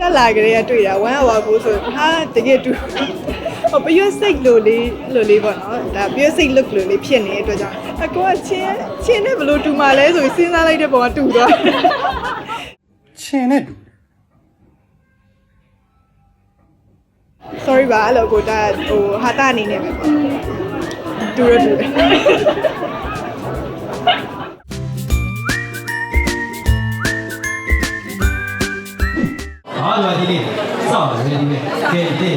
တက်လာကြတဲ့တွေ့တာ1 hour ကိုဆိုဟာတကယ်တူဟိုပရွက်စိတ်လို့လေးလို့လေးပေါ့နော်ဒါပရွက်စိတ် look လို့လေးဖြစ်နေတဲ့အတွက်ကြောင့်အကောကချင်းချင်းနဲ့ဘလို့တူမှလဲဆိုပြီးစဉ်းစားလိုက်တဲ့ပုံကတူသွားချင်နဲ့တူ sorry ပါအဲ့လိုကိုဒါဟိုဟာတာအနေနဲ့ပဲပေါ့တူရတူ သူကဒီနေ့စောင့်တယ်ဒီနေ့ကဲဒီ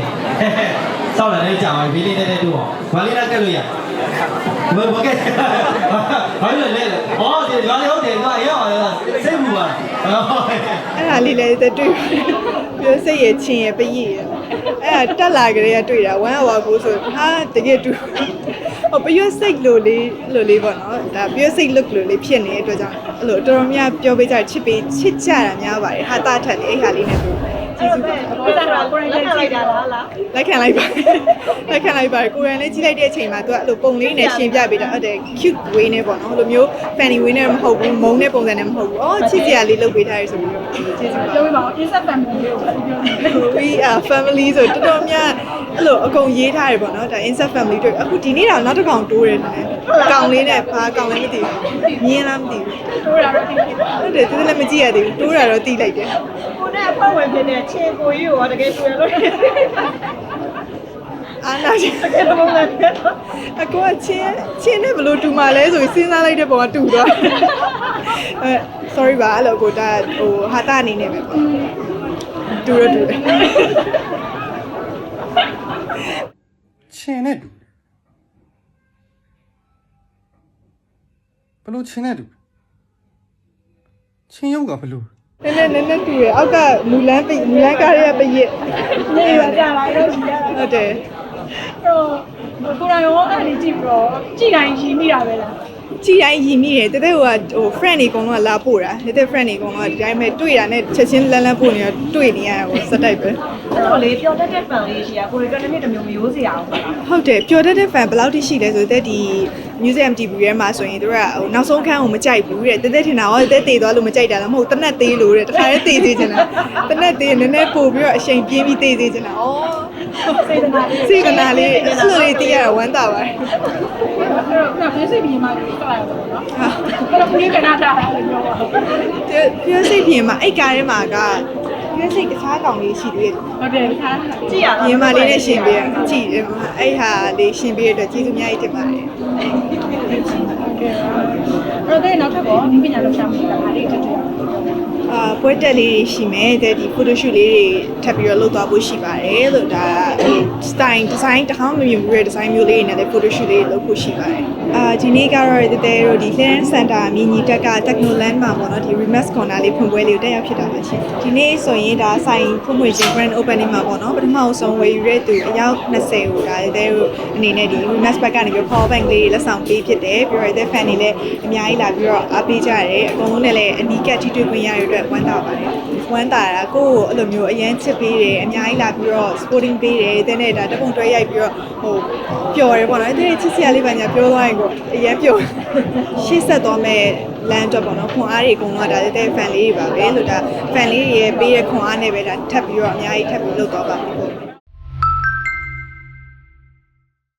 စောင့်တယ်လည်းကြာပါပြီဒီနေ့လည်းတို့အောင်ဘာလေးလားကက်လို့ရမဘကက်ဘာလို့လဲဩဒီဘာလေးဟုတ်တယ်ငါရောက်ရစိတ်မူပါအဲ့ဒါလေးလည်းတွေ့ပြောစိတ်ရချင်းရပရည်ရအဲ့ဒါတက်လာကြတဲ့တွေ့တာ1 hour ကိုဆိုဟာတကယ်တူဟိုပျော့စိတ်လို့လေးလို့လေးပေါ့နော်ဒါပျော့စိတ် look လို့လေးဖြစ်နေတဲ့အတွက်ကြောင့်အဲ့လိုတော်တော်များပြောပေးကြချစ်ပေးချစ်ကြတာများပါတယ်ဟာတာထက်လေးအဲ့ဟာလေးနဲ့ ကျေးဇူးပါကိုယ်ကကိုယ်တိုင်ကြည့်တာလားလားလက်ခံလိုက်ပါလက်ခံလိုက်ပါကိုရန်လေးကြည့်လိုက်တဲ့အချိန်မှာသူကအဲ့လိုပုံလေးနဲ့ရှင်းပြပေးတာဟုတ်တယ် cute way နဲ့ပေါ့နော်အဲ့လိုမျိုး funny way နဲ့မဟုတ်ဘူးမုန်းတဲ့ပုံစံနဲ့မဟုတ်ဘူးအော်ချစ်စရာလေးလုပ်ပေးထားရဆိုပြီးတော့ကျေးဇူးပါပြောပြပါဦး insert family လေးကိုပြောပြ we are family ဆိုတော်တော်များအဲ့လိုအကုန်ရေးထားရပေါ့နော်ဒါ insert family တွေအခုဒီနေ့တော့နောက်တစ်ကောင်တိုးတယ်နဲ့ကောင်လေးနဲ့ဘာကောင်လည်းမသိဘူးမြင်လားမသိဘူးတို့ရတော့ဒီကိုဟုတ်တယ်သူလည်းမကြည့်ရသေးဘူးတိုးတာတော့တီးလိုက်တယ် နဲ့အဖွဲ့ဝင်ဖြစ်တဲ့ချင်းကိုကြီးကိုတကယ်တွေ့လို့အာနာရှင်တကယ်တော့လည်းဖြစ်တော့အကောကချင်းချင်းနဲ့ဘလို့တူမှလဲဆိုပြီးစဉ်းစားလိုက်တဲ့ပုံကတူသွားအဲ sorry ပါအဲ့လိုကိုဒါဟိုဟာတာအနေနဲ့ပဲပေါ့တူရတူတယ်ချင်နဲ့တူဘလို့ချင်နဲ့တူချင်းရုပ်ကဘလို့ နည်းနည်းနည်းနည်းတူရအောက်ကမူလန်းပိတ်မူလန်းကားရဲ့ပရစ်နေရကြလာတော့ရှိရဟုတ်တယ်တော့ကိုယ်ရောအဲ့ဒီကြည့်ပြီးတော့ကြည့်တိုင်းရှိမိတာပဲလားကြည်တိုင်းရည်မိတယ်တဲ့တဲ့ဟိုကဟို friend တွေအကုန်လုံးကလာပို့တာတဲ့တဲ့ friend တွေအကုန်လုံးကဒီတိုင်းပဲတွေ့တာနဲ့ချက်ချင်းလန်းလန်းပို့နေတော့တွေ့နေရတာပေါ့စက်တိုက်ပဲအဲ့တော့လေပျော်တတ်တဲ့ fan လေးရှိရကိုရီကတစ်နေ့တစ်မျိုးမရိုးစရာအောင်ပါဟုတ်တယ်ပျော်တတ်တဲ့ fan ဘယ်လောက်ထိရှိလဲဆိုတော့ဒီ museum TV ထဲမှာဆိုရင်တို့ကဟိုနောက်ဆုံးခန်းကိုမကြိုက်ဘူးတဲ့တဲတဲထင်တာဟောတဲတေသွားလို့မကြိုက်တာလားမဟုတ်တနက်သေးလို့တဲ့တခါတည်းတေသေးချင်တာတနက်သေးနည်းနည်းပို့ပြီးတော့အချိန်ပြင်းပြီးတေသေးချင်တာဩစေတနာလေးစေကနာလေးအဲ့လိုလေးတေးရတာဝမ်းသာပါတယ်အဲ့တော့ပြည့်စိတ်ပြီးမှလေးဆက်လိုက်တော့နော်အဲ့တော့ကိုကြီးကနာတာလည်းပြောပါဦးပြည့်စိတ်ပြင်မှာအိတ်ကားထဲမှာက ပြည့်စိတ်တခြားကောင်လေးရှိသေးတယ်ဟုတ်တယ်ခါကြည့်ရတာမြင်မလေးနဲ့ရှင်ပေးရကြည့်တယ်အဲ့ဟာလေးရှင်ပေးရတဲ့ကျေးဇူးအများကြီးတင်ပါတယ်အဲ့တော့ နောက်ထပ်တော့ဒီပညာလောက်ရှာမှုတာဒါလေးတက်တယ်အာပွဲတက်လေးတွေရှိမယ်တဲ့ဒီ photo shoot လေးတွေထပ်ပြီးတော့လုပ်သွားဖို့ရှိပါတယ်လို့ဒါအဲ style design တစ်ခါမှမမြင်ဘူးတဲ့ design မျိုးလေးတွေနဲ့လည်း photo shoot လေးလုပ်ဖို့ရှိပါတယ်အာဒီနေ့ကတော့တဲ့တဲ့တို့ဒီ Clearance Center မြင်းကြီးတက်က Technoland မှာပေါ့နော်ဒီ Remax Corner လေးဖွင့်ပွဲလေးကိုတက်ရောက်ဖြစ်တာပါရှင်ဒီနေ့ဆိုရင်ဒါဆိုင်ဖွင့်ဖွင့်ခြင်း grand opening မှာပေါ့နော်ပထမဆုံးဝယ်ယူတဲ့သူအယောက်20ကိုဒါတဲ့တဲ့တို့အနေနဲ့ဒီ Remax Pack ကနေပြီး power bank လေးတွေလက်ဆောင်ပေးဖြစ်တယ်ပြီးတော့တဲ့ fan တွေလည်းအများကြီးလာပြီးတော့အားပေးကြရတယ်အကုန်လုံးနဲ့လည်းအနီးကပ်ထိတွေ့ခွင့်ရရတဲ့အတွက်ဝမ်းသာပါတယ်ဝမ်းသာတာကိုယ့်ကိုအဲ့လိုမျိုးအရန်ချစ်ပေးတယ်အများကြီးလာပြီးတော့ sporting ပေးတယ်တဲ့နဲ့ဒါတပုံတွဲရိုက်ပြီးတော့ဟိုပျော်တယ်ပေါ့နော်တဲ့ချစ်စရာလေးပါညာပြောသွားရင်ကိုအရန်ပျော်ရှေ့ဆက်သွားမဲ့လမ်းတော့ပေါ့နော်ခွန်အားတွေအကုန်လုံးကဒါတဲ့ fan လေးတွေပါပဲလို့ဒါ fan လေးတွေရဲ့ပေးတဲ့ခွန်အားနဲ့ပဲဒါထပ်ပြီးတော့အများကြီးထပ်ပြီးလုပ်သွားပါမယ်